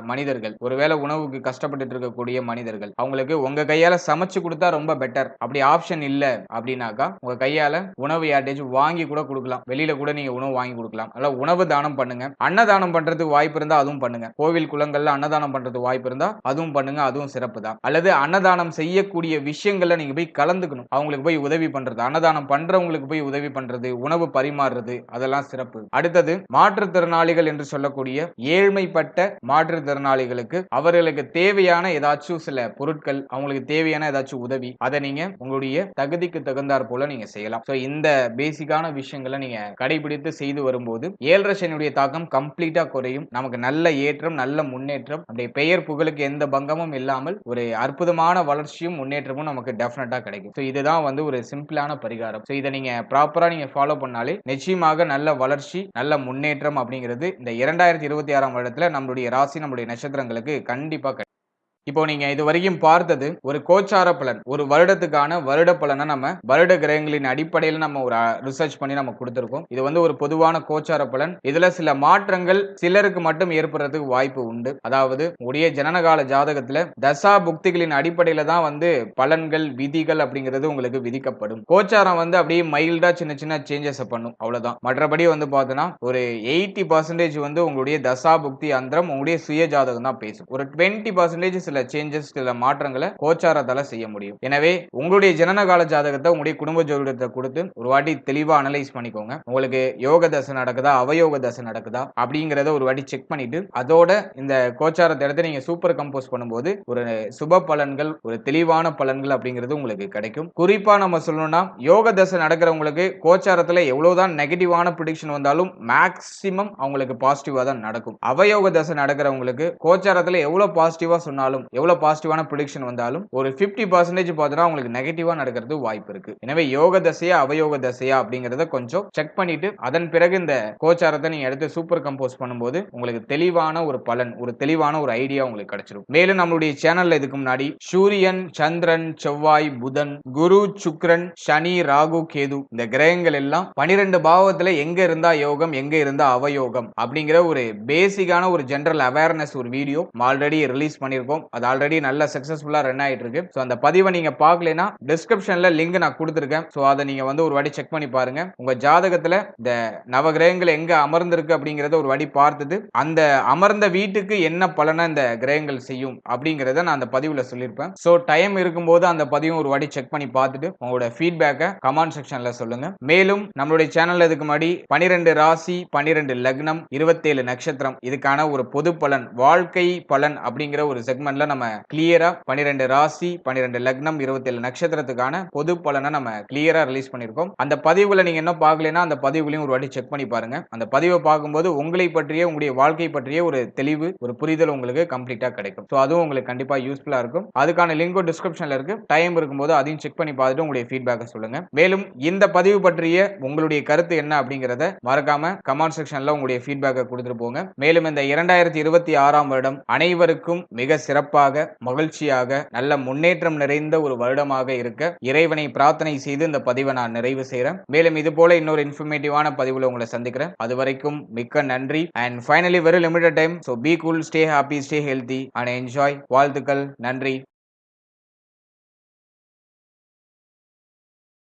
மனிதர்கள் ஒருவேளை உணவுக்கு கஷ்டப்பட்டு இருக்கக்கூடிய மனிதர்கள் அவங்களுக்கு உங்க கையால சமைச்சு கொடுத்தா ரொம்ப பெட்டர் அப்படி ஆப்ஷன் இல்ல அப்படின்னாக்கா உங்க கையால உணவு யார்டேஜ் வாங்கி கூட கொடுக்கலாம். வெளியில கூட நீங்க உணவு வாங்கி கொடுக்கலாம். அதனால உணவு தானம் பண்ணுங்க. அன்னதானம் பண்றதுக்கு வாய்ப்பு இருந்தா அதுவும் பண்ணுங்க. கோவில் குளங்கள்ல அன்னதானம் பண்றதுக்கு வாய்ப்பு இருந்தா அதுவும் பண்ணுங்க. அதுவும் சிறப்பு தான். அல்லது அன்னதானம் செய்யக்கூடிய விஷயங்கள்ல நீங்க போய் கலந்துக்கணும். அவங்களுக்கு போய் உதவி பண்றது அன்னதானம் பண்றவங்களுக்கு போய் உதவி பண்றது உணவு பரிமாறுறது அதெல்லாம் சிறப்பு. அடுத்தது மாற்றுத்திறனாளிகள் என்று சொல்லக்கூடிய ஏழ்மைப்பட்ட மாற்றுத்திறனாளிகளுக்கு அவர்களுக்கு தேவையான ஏதாச்சும் சில பொருட்கள் அவங்களுக்கு தேவையான ஏதாச்சும் உதவி அதை நீங்க உங்களுடைய தகுதிக்கு தகுந்தார் போல நீங்க செய்யலாம். சோ இந்த பேசிக்கான விஷயங்களை நீங்க கடைபிடித்து செய்து வரும்போது ஏழரை சனியுடைய தாக்கம் கம்ப்ளீட்டா குறையும். நமக்கு நல்ல ஏற்றம் நல்ல முன்னேற்றம் அப்படியே பெயர் புகழுக்கு எந்த பங்கமும் இல்லாமல் ஒரு அற்புதமான வளர்ச்சியும் முன்னேற்றமும் நமக்கு டெஃபினட்டா கிடைக்கும். ஸோ இதுதான் வந்து ஒரு சிம்பிளான பரிகாரம். ஸோ இதை நீங்க ப்ராப்பரா நீங்க ஃபாலோ பண்ணாலே நிச்சயமாக நல்ல வளர்ச்சி நல்ல முன்னேற்றம் அப்படிங்கிறது இந்த இரண்டாயிரத்தி இருபத்தி ஆறாம் வருடத்துல நம்மளுடைய ராசி நம்மளுடைய நட்சத்திரங்களுக்கு கண்டிப்பா இப்போ நீங்க இது வரைக்கும் பார்த்தது ஒரு கோச்சார பலன் ஒரு வருடத்துக்கான வருட பலனை நம்ம வருட கிரகங்களின் அடிப்படையில் நம்ம ஒரு ரிசர்ச் பண்ணி நம்ம கொடுத்துருக்கோம். இது வந்து ஒரு பொதுவான கோச்சார பலன். இதுல சில மாற்றங்கள் சிலருக்கு மட்டும் ஏற்படுறதுக்கு வாய்ப்பு உண்டு. அதாவது உடைய ஜனனகால ஜாதகத்துல தசா புக்திகளின் அடிப்படையில தான் வந்து பலன்கள் விதிகள் அப்படிங்கிறது உங்களுக்கு விதிக்கப்படும். கோச்சாரம் வந்து அப்படியே மைல்டா சின்ன சின்ன சேஞ்சஸ் பண்ணும். அவ்வளவுதான். மற்றபடி வந்து பார்த்தோன்னா ஒரு எயிட்டி பர்சன்டேஜ் வந்து உங்களுடைய தசா புக்தி அந்தரம் உங்களுடைய சுய ஜாதகம் தான் பேசும். ஒரு டுவெண்ட்டி பர்சன்டேஜ் சில சேஞ்சஸ் சில மாற்றங்களை கோச்சாரத்தால செய்ய முடியும். எனவே உங்களுடைய ஜனனகால ஜாதகத்தை உங்களுடைய குடும்ப ஜோதிடத்தை கொடுத்து ஒரு வாட்டி தெளிவா அனலைஸ் பண்ணிக்கோங்க. உங்களுக்கு யோக தசை நடக்குதா அவயோக தசை நடக்குதா அப்படிங்கறத ஒரு வாட்டி செக் பண்ணிட்டு அதோட இந்த கோச்சாரத்தை எடுத்து நீங்க சூப்பர் கம்போஸ் பண்ணும்போது ஒரு சுப பலன்கள் ஒரு தெளிவான பலன்கள் அப்படிங்கிறது உங்களுக்கு கிடைக்கும். குறிப்பா நம்ம சொல்லணும்னா யோக தசை நடக்கிறவங்களுக்கு கோச்சாரத்துல எவ்வளவுதான் நெகட்டிவான ப்ரிடிக்ஷன் வந்தாலும் மேக்சிமம் அவங்களுக்கு பாசிட்டிவா தான் நடக்கும். அவயோக தசை நடக்கிறவங்களுக்கு கோச்சாரத்துல எவ்வளவு பாசிட்டிவா சொன்னாலும் எவ்வளவு பாசிட்டிவான ப்ரிடிக்ஷன் வந்தாலும் ஒரு 50% பர்சன்டேஜ் பார்த்தோம்னா உங்களுக்கு நெகட்டிவா நடக்கிறது வாய்ப்பு இருக்கு. எனவே யோக தசையா அவயோக தசையா அப்படிங்கறத கொஞ்சம் செக் பண்ணிட்டு அதன் பிறகு இந்த கோச்சாரத்தை நீங்க எடுத்து சூப்பர் கம்போஸ் பண்ணும்போது உங்களுக்கு தெளிவான ஒரு பலன் ஒரு தெளிவான ஒரு ஐடியா உங்களுக்கு கிடைச்சிடும் மேலும் நம்மளுடைய சேனல்ல இதுக்கு முன்னாடி சூரியன் சந்திரன் செவ்வாய் புதன் குரு சுக்ரன் சனி ராகு கேது இந்த கிரகங்கள் எல்லாம் பனிரெண்டு பாவத்துல எங்க இருந்தா யோகம் எங்க இருந்தா அவயோகம் அப்படிங்கிற ஒரு பேசிக்கான ஒரு ஜென்ரல் அவேர்னஸ் ஒரு வீடியோ ஆல்ரெடி ரிலீஸ் பண்ணியிருக்கோம். அது ஆல்ரெடி நல்ல சக்சஸ்ஃபுல்லாக ரன் ஆகிட்டு இருக்கு ஸோ அந்த பதிவை நீங்கள் பார்க்கலனா டிஸ்கிரிப்ஷனில் லிங்க் நான் கொடுத்துருக்கேன். ஸோ அதை நீங்கள் வந்து ஒரு வாட்டி செக் பண்ணி பாருங்க. உங்கள் ஜாதகத்தில் இந்த நவகிரகங்கள் எங்கே அமர்ந்திருக்கு அப்படிங்கிறத ஒரு வாட்டி பார்த்துட்டு அந்த அமர்ந்த வீட்டுக்கு என்ன பலனை இந்த கிரகங்கள் செய்யும் அப்படிங்கிறத நான் அந்த பதிவில் சொல்லியிருப்பேன். ஸோ டைம் இருக்கும்போது அந்த பதிவும் ஒரு வாட்டி செக் பண்ணி பார்த்துட்டு உங்களோட ஃபீட்பேக்கை கமெண்ட் செக்ஷனில் சொல்லுங்க. மேலும் நம்மளுடைய சேனலில் இதுக்கு முன்னாடி பனிரெண்டு ராசி பனிரெண்டு லக்னம் இருபத்தேழு நட்சத்திரம் இதுக்கான ஒரு பொது பலன் வாழ்க்கை பலன் அப்படிங்கிற ஒரு செக்மெண்ட்ல நம்ம கிளியரா பனிரெண்டு ராசி பன்னிரெண்டு லக்னம் இருபத்தேழு நட்சத்திரத்துக்கான பொது பலனை நம்ம கிளியராக ரிலீஸ் பண்ணியிருக்கோம். அந்த பதிவில் நீங்க என்ன பார்க்கலன்னா அந்த பதிவுலையும் ஒரு வாட்டி செக் பண்ணி பாருங்க. அந்த பதிவை பார்க்கும்போது உங்களை பற்றிய உங்களுடைய வாழ்க்கை பற்றிய ஒரு தெளிவு ஒரு புரிதல் உங்களுக்கு கம்ப்ளீட்டாக கிடைக்கும். ஸோ அதுவும் உங்களுக்கு கண்டிப்பாக யூஸ்ஃபுல்லாக இருக்கும். அதுக்கான லிங்கும் டிஸ்கிரிப்ஷனில் இருக்கு. டைம் இருக்கும்போது அதையும் செக் பண்ணி பார்த்துட்டு உங்களுடைய ஃபீட்பேக்கை சொல்லுங்க. மேலும் இந்த பதிவு பற்றிய உங்களுடைய கருத்து என்ன அப்படிங்கிறத மறக்காம கமெண்ட் செக்ஷன்ல உங்களுடைய ஃபீட்பேக்கை கொடுத்துட்டு போங்க. மேலும் இந்த இரண்டாயிரத்தி இருபத்தி ஆறாம் வருடம் அனைவருக்கும் மிக சிறப்பு சிறப்பாக மகிழ்ச்சியாக நல்ல முன்னேற்றம் நிறைந்த ஒரு வருடமாக இருக்க இறைவனை பிரார்த்தனை செய்து இந்த பதிவை நான் நிறைவு செய்கிறேன் மேலும் இது போல இன்னொரு இன்ஃபர்மேட்டிவான பதிவில் உங்களை சந்திக்கிறேன். அது வரைக்கும் மிக்க நன்றி. And finally very limited time so be cool stay happy stay healthy and enjoy வாழ்த்துக்கள். நன்றி.